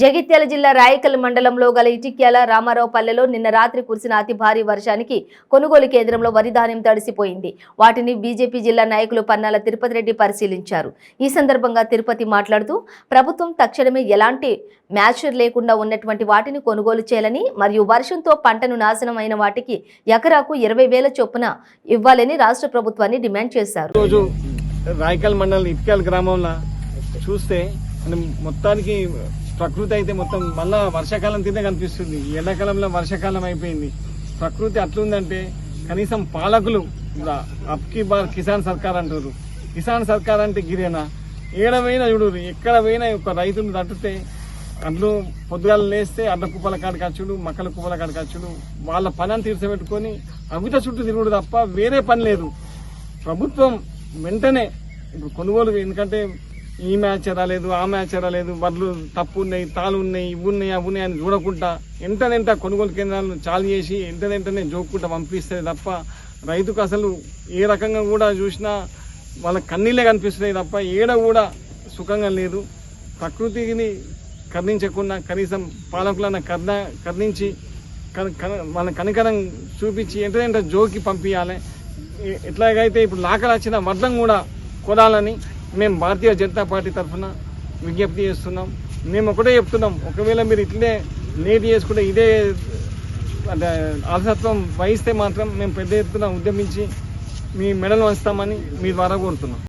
జగిత్యాల జిల్లా రాయకల్ మండలంలో గల ఇటిక్యాల రామారావు పల్లెలో నిన్న రాత్రి కురిసిన అతి భారీ వర్షానికి కొనుగోలు కేంద్రంలో వరి ధాన్యం తడిసిపోయింది. వాటిని బీజేపీ జిల్లా నాయకులు పన్నాల తిరుపతి రెడ్డి పరిశీలించారు. ఈ సందర్భంగా తిరుపతి మాట్లాడుతూ ప్రభుత్వం తక్షణమే ఎలాంటి మ్యాచర్ లేకుండా ఉన్నటువంటి వాటిని కొనుగోలు చేయాలని మరియు వర్షంతో పంటను నాశనం అయిన వాటికి ఎకరాకు ఇరవై వేల చొప్పున ఇవ్వాలని రాష్ట్ర ప్రభుత్వాన్ని డిమాండ్ చేశారు. రోజు రాయకల్ మండలం గ్రామంలో చూస్తే మొత్తానికి ప్రకృతి అయితే మొత్తం మళ్ళా వర్షాకాలం తినే కనిపిస్తుంది. ఎండాకాలంలో వర్షాకాలం అయిపోయింది. ప్రకృతి అట్లుందంటే కనీసం పాలకులు అప్కి బార్ కిసాన్ సర్కార్ అంటారు కిసాన్ సర్కార్ అంటే గిరేనా? ఏడ పోయినా చూడు ఎక్కడ పోయినా ఒక రైతును తట్టితే అడ్లు పొద్దుగాల లేస్తే అడ్డ కుప్పల కాడికి వచ్చుడు మక్కల కుప్పల కాడికి వచ్చుడు వాళ్ళ పని తీర్చబెట్టుకొని అవిట చుట్టూ తిరుగుడు తప్ప వేరే పని లేదు. ప్రభుత్వం వెంటనే ఇప్పుడు కొనుగోలు ఎందుకంటే ఈ మ్యాచ్ రాలేదు ఆ మ్యాచ్ రాలేదు బర్లు తప్పు ఉన్నాయి తాళ్ళు ఉన్నాయి ఇవి ఉన్నాయి అవి ఉన్నాయి అని చూడకుండా ఎంతనెంత కొనుగోలు కేంద్రాలను చాలు చేసి ఎంటనెంటనే జోక్కుంటా పంపిస్తుంది తప్ప రైతుకు అసలు ఏ రకంగా కూడా చూసినా వాళ్ళ కన్నీళ్ళే కనిపిస్తున్నాయి తప్ప ఏడ కూడా సుఖంగా లేదు. ప్రకృతిని కర్ణించకుండా కనీసం పాలకులన్న కర్ణ కర్ణించి కన- వాళ్ళ కనికరం చూపించి ఎంటనే జోకి పంపించాలి ఎట్లాగైతే ఇప్పుడు లాకలు వచ్చిన వడ్లం కూడా కొనాలని మేము భారతీయ జనతా పార్టీ తరఫున విజ్ఞప్తి చేస్తున్నాం. మేము ఒకటే చెప్తున్నాం ఒకవేళ మీరు ఇట్లే లేట్ చేసుకుంటే ఇదే అంటే అలసత్వం వహిస్తే మాత్రం మేము పెద్ద ఎత్తున ఉద్యమించి మీ మెడలు వంచుతామని మీ ద్వారా కోరుతున్నాం.